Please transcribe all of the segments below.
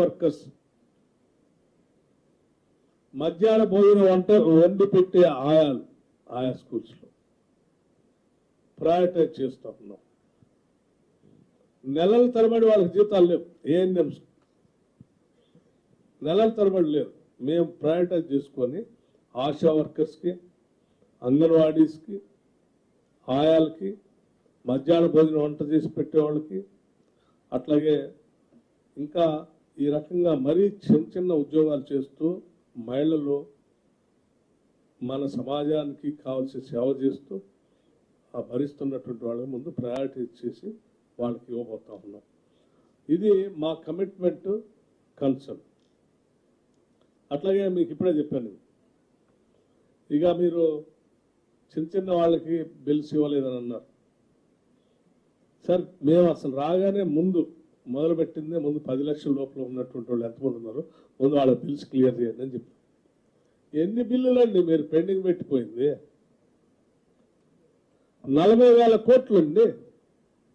Workers మధ్యాహ్న భోజనం వంట వండి పెట్టే ఆయాలు ఆయా స్కూల్స్లో. ప్రయారిటైజ్ చేస్తా ఉన్నాం నెలల తరబడి వాళ్ళకి జీతాలు లేవు. ఏఎన్ఎం నెలల తరబడి లేవు మేము ప్రయారిటైజ్ చేసుకొని ఆశా వర్కర్స్కి అంగన్వాడీస్కి ఆయాలకి మధ్యాహ్న భోజనం వంట చేసి పెట్టేవాళ్ళకి అట్లాగే ఇంకా ఈ రకంగా మరీ చిన్న చిన్న ఉద్యోగాలు చేస్తూ మహిళలు మన సమాజానికి కావాల్సిన సేవ చేస్తూ ఆ భరిస్తున్నటువంటి వాళ్ళ ముందు ప్రయారిటీ ఇచ్చేసి వాళ్ళకి ఇవ్వబోతా ఉన్నాం. ఇది మా కమిట్మెంట్ కన్సర్న్ అట్లాగే మీకు ఇప్పుడే చెప్పాను. ఇక మీరు చిన్న చిన్న వాళ్ళకి బిల్స్ ఇవ్వలేదని అన్నారు. సార్ మేము అసలు రాగానే ముందు మొదలు పెట్టిందే ముందు పది లక్షల లోపల ఉన్నటువంటి వాళ్ళు ఎంతమంది ఉన్నారు ముందు వాళ్ళ బిల్స్ క్లియర్ చేయండి అని చెప్పి ఎన్ని బిల్లులు అండి మీరు పెండింగ్ పెట్టిపోయింది? నలభై వేల కోట్లు అండి.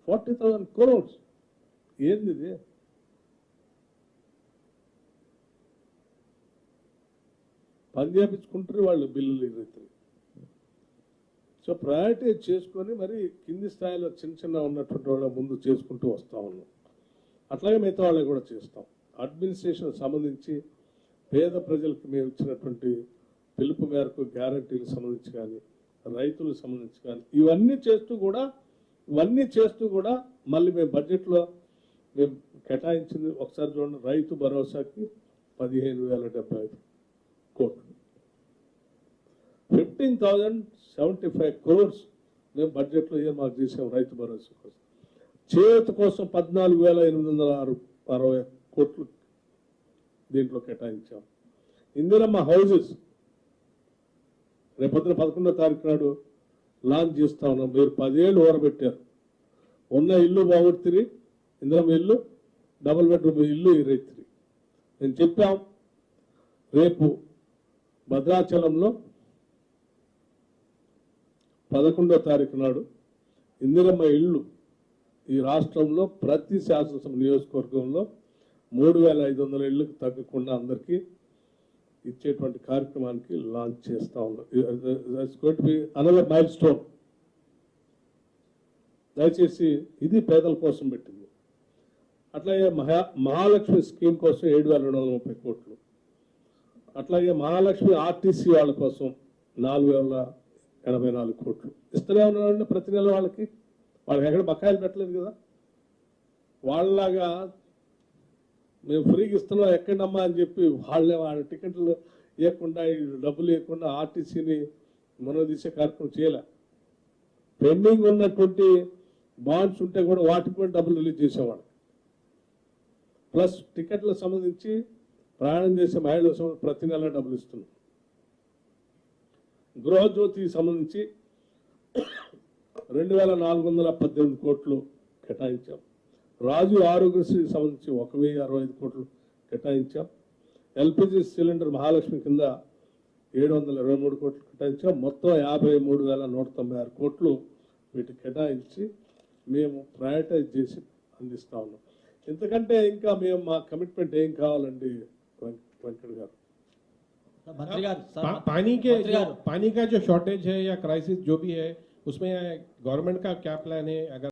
Forty thousand crores. ఏంది ఇది? పని చేపించుకుంటారు వాళ్ళు బిల్లులు ఈ సో ప్రయారిటీ చేసుకొని మరి కింది స్థాయిలో చిన్న చిన్న ఉన్నటువంటి వాళ్ళ ముందు చేసుకుంటూ వస్తా ఉన్నాం. అట్లాగే మిగతా వాళ్ళకి కూడా చేస్తాం. అడ్మినిస్ట్రేషన్ సంబంధించి పేద ప్రజలకు మేము ఇచ్చినటువంటి పిలుపు మేరకు గ్యారంటీలకు సంబంధించి కానీ రైతులకు సంబంధించి కానీ ఇవన్నీ చేస్తూ కూడా ఇవన్నీ చేస్తూ కూడా మళ్ళీ మేము బడ్జెట్లో మేము కేటాయించింది ఒకసారి చూడండి రైతు భరోసాకి పదిహేను వేల డెబ్బై ఐదు కోట్లు. Fifteen thousand seventy five crores మేము బడ్జెట్లో ఏం మాకు చేసాం రైతు భరోసా కోసం. చేతి కోసం పద్నాలుగు వేల ఎనిమిది వందల ఆరు అరవై కోట్లు దీంట్లో కేటాయించాం. ఇందిరమ్మ హౌజెస్ రేపొద్దున పదకొండో తారీఖు నాడు లాంచ్ చేస్తా ఉన్నాం. మీరు పదేళ్ళు ఓరబెట్టారు ఉన్న ఇల్లు బాగుడుతుంది ఇందిరమ్మ ఇల్లు డబుల్ బెడ్రూమ్ ఇల్లు ఇరవై నేను చెప్పాం రేపు భద్రాచలంలో పదకొండో తారీఖు నాడు ఇందిరమ్మ ఇళ్ళు ఈ రాష్ట్రంలో ప్రతి శాసనసభ నియోజకవర్గంలో మూడు వేల ఐదు వందల ఇళ్ళకు తగ్గకుండా అందరికీ ఇచ్చేటువంటి కార్యక్రమానికి లాంచ్ చేస్తా ఉన్నాం అనల అనదర్ మైల్ స్టోన్ దయచేసి ఇది పేదల కోసం పెట్టింది. అట్లాగే మహా మహాలక్ష్మి స్కీమ్ కోసం ఏడు వేల రెండు వందల ముప్పై కోట్లు. అట్లాగే మహాలక్ష్మి ఆర్టీసీ వాళ్ళ కోసం నాలుగు వేల ఎనభై నాలుగు కోట్లు. ఇస్తూనే ఉన్నారండి ప్రతి నెల వాళ్ళకి. వాళ్ళకి ఎక్కడ బకాయిలు పెట్టలేదు కదా. వాళ్ళలాగా మేము ఫ్రీగా ఇస్తున్నాం ఎక్కడమ్మా అని చెప్పి వాళ్ళే వాళ్ళ టికెట్లు ఇవ్వకుండా డబ్బులు ఇవ్వకుండా ఆర్టీసీని మనోదీసే కార్యక్రమం చేయలే. పెండింగ్ ఉన్నటువంటి బాండ్స్ ఉంటే కూడా వాటికి కూడా డబ్బులు రిలీజ్ చేసేవాడు ప్లస్ టికెట్లకు సంబంధించి ప్రయాణం చేసే మహిళలకు ప్రతి నెల డబ్బులు ఇస్తున్నాం. గృహజ్యోతికి సంబంధించి రెండు వేల నాలుగు వందల పద్దెనిమిది కోట్లు కేటాయించాం రాజు ఆరోగ్యశ్రీకి సంబంధించి ఒక వెయ్యి అరవై ఐదు కోట్లు కేటాయించాం ఎల్పిజి సిలిండర్ మహాలక్ష్మి కింద ఏడు వందల ఇరవై మూడు కోట్లు కేటాయించాం మొత్తం యాభై మూడు వేల నూట తొంభై ఆరు కోట్లు వీటికి కేటాయించి మేము ప్రయారిటైజ్ చేసి అందిస్తా ఉన్నాం ఇంతకంటే ఇంకా మేము మా కమిట్మెంట్ ఏం కావాలండి వెం- వెంకట్ గారు మంత్రి గారు సార్, पा, पानी के మంత్రి जो, గారు पानी का जो शॉर्टेज है या क्राइसिस जो भी है उसमें गवर्नमेंट का क्या प्लान है? अगर